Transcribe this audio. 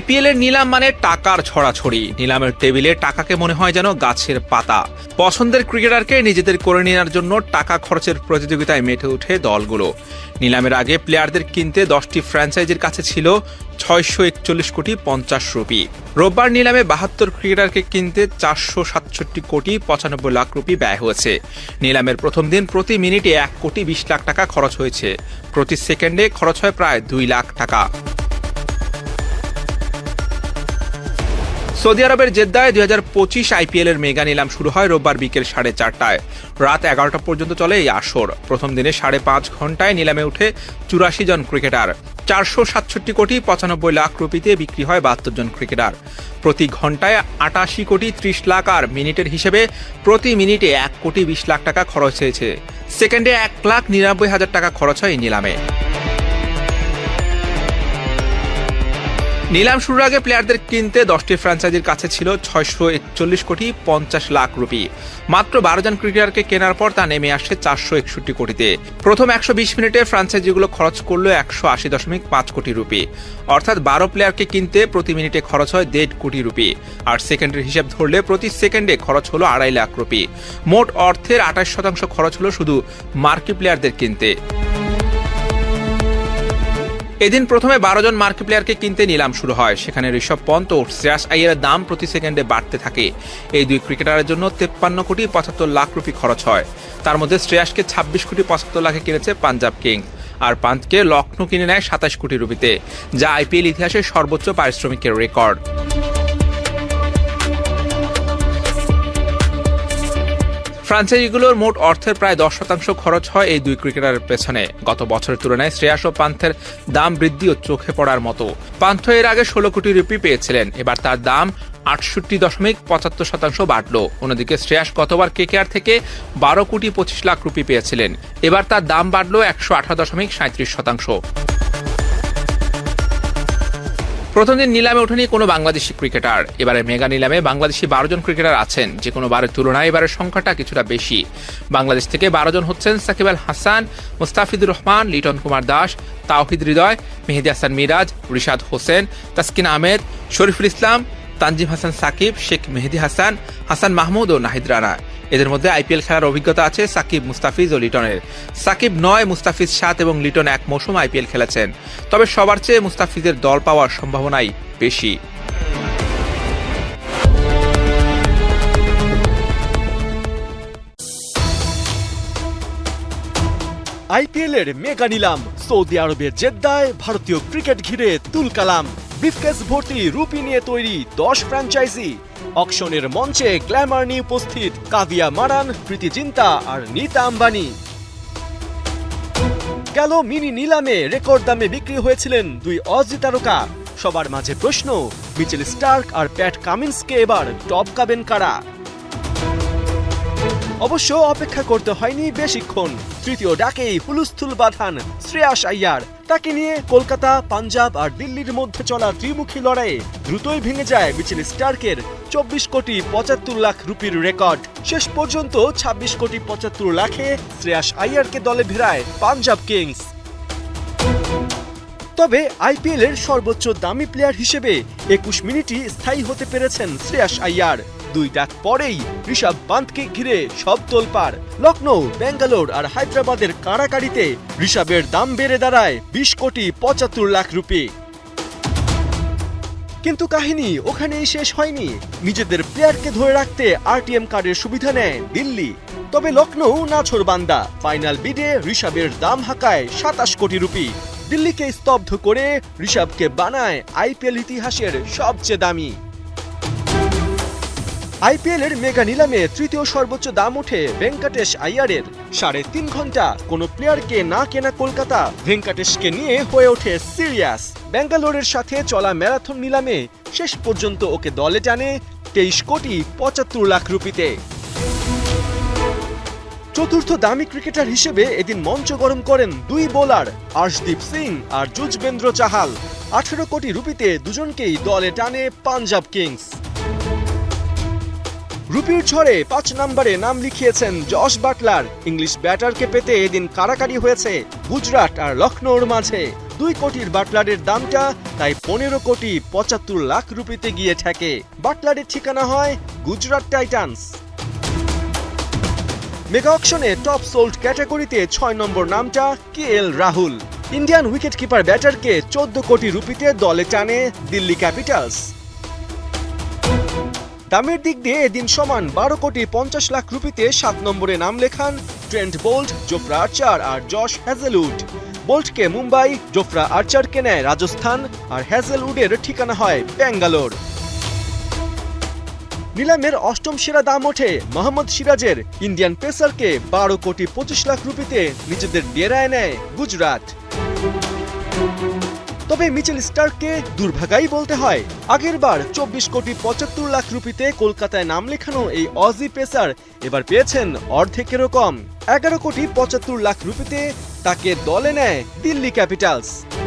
IPL এর নিলাম মানে টাকার ছড়াছড়ি। নিলামের টেবিলে টাকাকে মনে হয় যেন গাছের পাতা। পছন্দের ক্রিকেটারকে নিজেদের করে নেওয়ার জন্য টাকা খরচের প্রতিযোগিতায় মেতে ওঠে দলগুলো। নিলামের আগে প্লেয়ারদের কিনতে দশটি ফ্র্যাঞ্চাইজির কাছে ছিল ছয়শো একচল্লিশ কোটি পঞ্চাশ রুপি। রোববার নিলামে বাহাত্তর ক্রিকেটারকে কিনতে চারশো সাতষট্টি কোটি পঁচানব্বই লাখ রুপি ব্যয় হয়েছে। নিলামের প্রথম দিন প্রতি মিনিটে এক কোটি বিশ লাখ টাকা খরচ হয়েছে। প্রতি সেকেন্ডে খরচ হয় প্রায় দুই লাখ টাকা। সৌদি আরবের জেদ্দায় দুই হাজার পঁচিশ আইপিএল এর মেগা নিলাম শুরু হয় রোববার বিকেল সাড়ে চারটায়। রাত এগারোটা পর্যন্ত চলে এই আসর। প্রথম দিনে সাড়ে পাঁচ ঘন্টায় নিলামে উঠে চুরাশি জন ক্রিকেটার। চারশো সাতষট্টি কোটি পঁচানব্বই লাখ রুপিতে বিক্রি হয় বাহাত্তর জন ক্রিকেটার। প্রতি ঘন্টায় আটাশি কোটি ত্রিশ লাখ আর মিনিটের হিসেবে প্রতি মিনিটে এক কোটি বিশ লাখ টাকা খরচ হয়েছে। সেকেন্ডে এক লাখ নিরানব্বই হাজার টাকা খরচ হয় এই নিলামে। নিলাম শুরুর আগে প্লেয়ারদের কিনতে দশটি ফ্র্যাঞ্চাইজির কাছে ছিল ছয়শো একচল্লিশ কোটি পঞ্চাশ লাখ রুপি। মাত্র বারো জন ক্রিকেটারকে কেনার পর তা নেমে আসে চারশো একষট্টি কোটিতে। প্রথম একশো বিশ মিনিটে ফ্র্যাঞ্চাইজিগুলো খরচ করল একশো আশি দশমিক পাঁচ কোটি রুপি। অর্থাৎ বারো প্লেয়ারকে কিনতে প্রতি মিনিটে খরচ হয় দেড় কোটি রুপি। আর সেকেন্ডের হিসাব ধরলে প্রতি সেকেন্ডে খরচ হলো আড়াই লাখ রুপি। মোট অর্থের আঠাশ শতাংশ খরচ হলো শুধু মার্কি প্লেয়ারদের কিনতে। এদিন প্রথমে বারো জন মার্কি প্লেয়ারকে কিনতে নিলাম শুরু হয়। সেখানে ঋষভ পন্ত ও শ্রেয়াস আইয়ের দাম প্রতি সেকেন্ডে বাড়তে থাকে। এই দুই ক্রিকেটারের জন্য তেপ্পান্ন কোটি পঁচাত্তর লাখ রুপি খরচ হয়। তার মধ্যে শ্রেয়াসকে ছাব্বিশ কোটি পঁচাত্তর লাখে কিনেছে পাঞ্জাব কিংস আর পান্তকে লখনৌ কিনে নেয় সাতাশ কোটি রুপিতে, যা আইপিএল ইতিহাসে সর্বোচ্চ পারিশ্রমিকের রেকর্ড। ফ্রাঞ্চাইজিগুলোর মোট অর্থের প্রায় দশ শতাংশ খরচ হয় এই দুই ক্রিকেটারের পেছনে। গত বছরের তুলনায় শ্রেয়াস ও পান্থের দাম বৃদ্ধিও চোখে পড়ার মতো। পান্থ এর আগে ষোলো কোটি রুপি পেয়েছিলেন, এবার তার দাম আটষট্টি দশমিক পঁচাত্তর শতাংশ বাড়ল। অন্যদিকে শ্রেয়াস গতবার কেকেআর থেকে বারো কোটি পঁচিশ লাখ রুপি পেয়েছিলেন, এবার তার দাম বাড়ল একশো আঠারো দশমিক সাঁত্রিশ শতাংশ। প্রথম দিন নিলামে ওঠেনি কোনো বাংলাদেশি ক্রিকেটার। এবারে মেগা নিলামে বাংলাদেশি বারো জন ক্রিকেটার আছেন যে কোনো বারের তুলনায় এবারের সংখ্যাটা কিছুটা বেশি। বাংলাদেশ থেকে বারো জন হচ্ছেন সাকিব আল হাসান, মুস্তাফিদুর রহমান, লিটন কুমার দাস, তাওহিদ হৃদয়, মেহেদি হাসান মিরাজ, রিশাদ হোসেন, তাসকিন আহমেদ, শরীফুল ইসলাম, তানজিম হাসান সাকিব, শেখ মেহেদি হাসান হাসান মাহমুদ ও নাহিদ রানা। এদের মধ্যে আইপিএল খেলার অভিজ্ঞতা আছে সাকিব, মুস্তাফিজ ও লিটনের। সাকিব নয়, মুস্তাফিজ সাত এবং লিটন এক মৌসুম আইপিএল খেলেছেন। তবে সবার চেয়ে মুস্তাফিজের দল পাওয়ার সম্ভাবনাই বেশি। আইপিএল এর মেগা নিলাম, সৌদি আরবের জেদ্দায় ভারতীয় ক্রিকেট ঘিরে তুলকালাম ব্রিফকেস ভর্তি রুপি নিয়ে তৈরি দশ ফ্র্যাঞ্চাইজি অকশনের মঞ্চে গ্ল্যামার নিয়ে উপস্থিত কাবিয়া মারান, প্রীতি চিন্তা আর নীতা আম্বানি। গেল মিনি নিলামে রেকর্ড দামে বিক্রি হয়েছিলেন দুই অজি তারকা। সবার মাঝে প্রশ্ন, মিচেল স্টার্ক আর প্যাট কামিন্সকে এবার টপ কাবেন কারা? অবশ্য অপেক্ষা করতে হয়নি বেশিক্ষণ। তৃতীয় ডাকেই হুলুস্থুল বাঁধান, শ্রেয়াস আইয়ার তাকে নিয়ে কলকাতা, পাঞ্জাব আর দিল্লির মধ্যে চলা ত্রিমুখী লড়াইয়ে দ্রুতই ভেঙে যায় মিচেল স্টার্কের চব্বিশ কোটি পঁচাত্তর লাখ রুপির রেকর্ড। শেষ পর্যন্ত ছাব্বিশ কোটি পঁচাত্তর লাখে শ্রেয়াস আইয়ারকে দলে ভেড়ায় পাঞ্জাব কিংস। তবে আইপিএল এর সর্বোচ্চ দামি প্লেয়ার হিসেবে একুশ মিনিটই স্থায়ী হতে পেরেছেন শ্রেয়াস আইয়ার দুই ডাক পরেই ঋষভ পান্তকে ঘিরে সব তোলপার লখনৌ ব্যাঙ্গালোর আর হায়দ্রাবাদের কাড়াকাড়িতে ঋষভের দাম বেড়ে দাঁড়ায় বিশ কোটি পঁচাত্তর লাখ রুপি। কিন্তু কাহিনী ওখানেই শেষ হয়নি। নিজেদের প্লেয়ারকে ধরে রাখতে আরটিএম কার্ডের সুবিধা নেয় দিল্লি। তবে লখনৌ নাছর বান্দা। ফাইনাল বিডে ঋষভের দাম হাঁকায় সাতাশ কোটি রুপি। দিল্লিকে স্তব্ধ করে ঋষভকে বানায় আইপিএল ইতিহাসের সবচেয়ে দামি। আইপিএল এর মেগা নিলামে তৃতীয় সর্বোচ্চ দাম ওঠে ভেঙ্কটেশ আইয়ারের। সাড়ে তিন ঘণ্টা কোনো প্লেয়ারকে না কেনা কলকাতা। ভেঙ্কটেশকে নিয়ে হয়ে ওঠে সিরিয়াস। ব্যাঙ্গালোরের সাথে চলা ম্যারাথন নিলামে শেষ পর্যন্ত ওকে দলে টানে তেইশ কোটি পঁচাত্তর লাখ রুপিতে। চতুর্থ দামি ক্রিকেটার হিসেবে এদিন মঞ্চ গরম করেন দুই বোলার, আর্শদীপ সিং আর যুজবেন্দ্র চাহাল। আঠেরো কোটি রুপিতে দুজনকেই দলে টানে পাঞ্জাব কিংস। রুপির ঝড়ে পাঁচ নম্বরে নাম লিখিয়েছেন জশ বাটলার। ইংলিশ ব্যাটারকে পেতে এদিন কারাকারি হয়েছে গুজরাট আর লখনৌর মাঝে। দুই কোটির বাটলারের দামটা তাই পনেরো কোটি পঁচাত্তর লাখ রুপিতে গিয়ে ঠেকে। বাটলারের ঠিকানা হয় গুজরাট টাইটান্স। মেগা অকশনে টপ সোল্ড ক্যাটাগরিতে ছয় নম্বর নামটা K L Rahul. Indian wicket keeper ব্যাটারকে চোদ্দ কোটি রুপিতে দলে টানে দিল্লি ক্যাপিটালস। দামের দিক দিয়ে এদিন সমান বারো কোটি পঞ্চাশ লাখ রুপিতে সাত নম্বরে নাম লেখান ট্রেন্ট বোল্ট, জোফরা আর্চার আর জশ হ্যাজেলউড। বোল্টকে মুম্বাই, জোফরা আর্চারকে নেয় রাজস্থান আর হ্যাজেলউডের ঠিকানা হয় ব্যাঙ্গালোর। নিলামের অষ্টম সেরা দাম ওঠে মোহাম্মদ সিরাজের ইন্ডিয়ান পেসারকে বারো কোটি পঁচিশ লাখ রুপিতে নিজেদের ডেরায় নেয় গুজরাট। তবে মিচেল স্টার্ককে দুর্ভাগাই বলতে হয়। আগের বার চব্বিশ কোটি পঁচাত্তর লাখ রুপিতে কলকাতায় নাম লেখানো এই অজি পেসার এবার পেয়েছেন অর্ধেকেরও কম। এগারো কোটি পঁচাত্তর লাখ রুপিতে তাকে দলে নেয় দিল্লি ক্যাপিটালস।